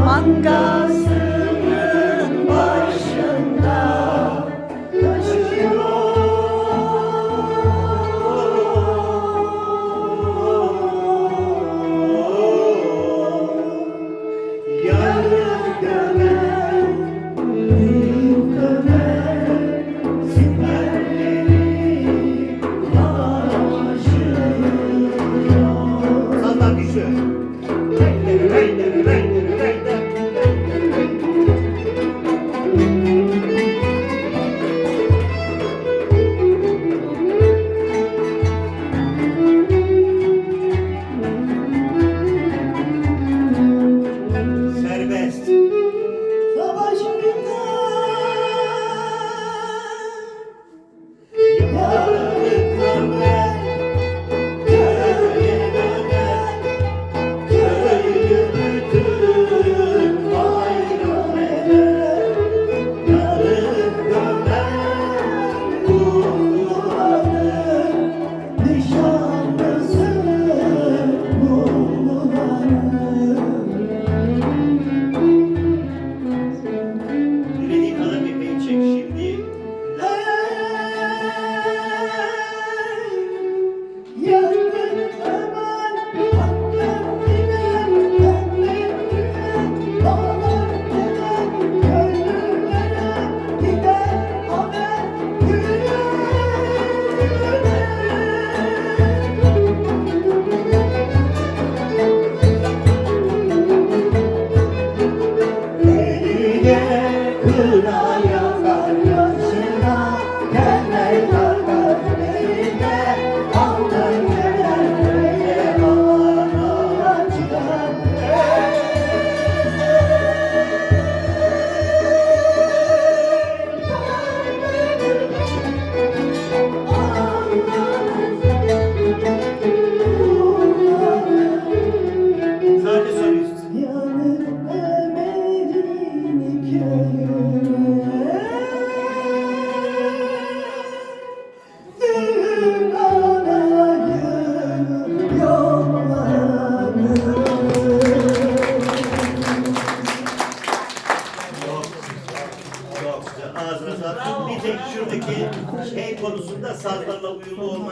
among us. Người! ağzına sağlık. Bir tek şuradaki şey konusunda sazlarla uyumlu olma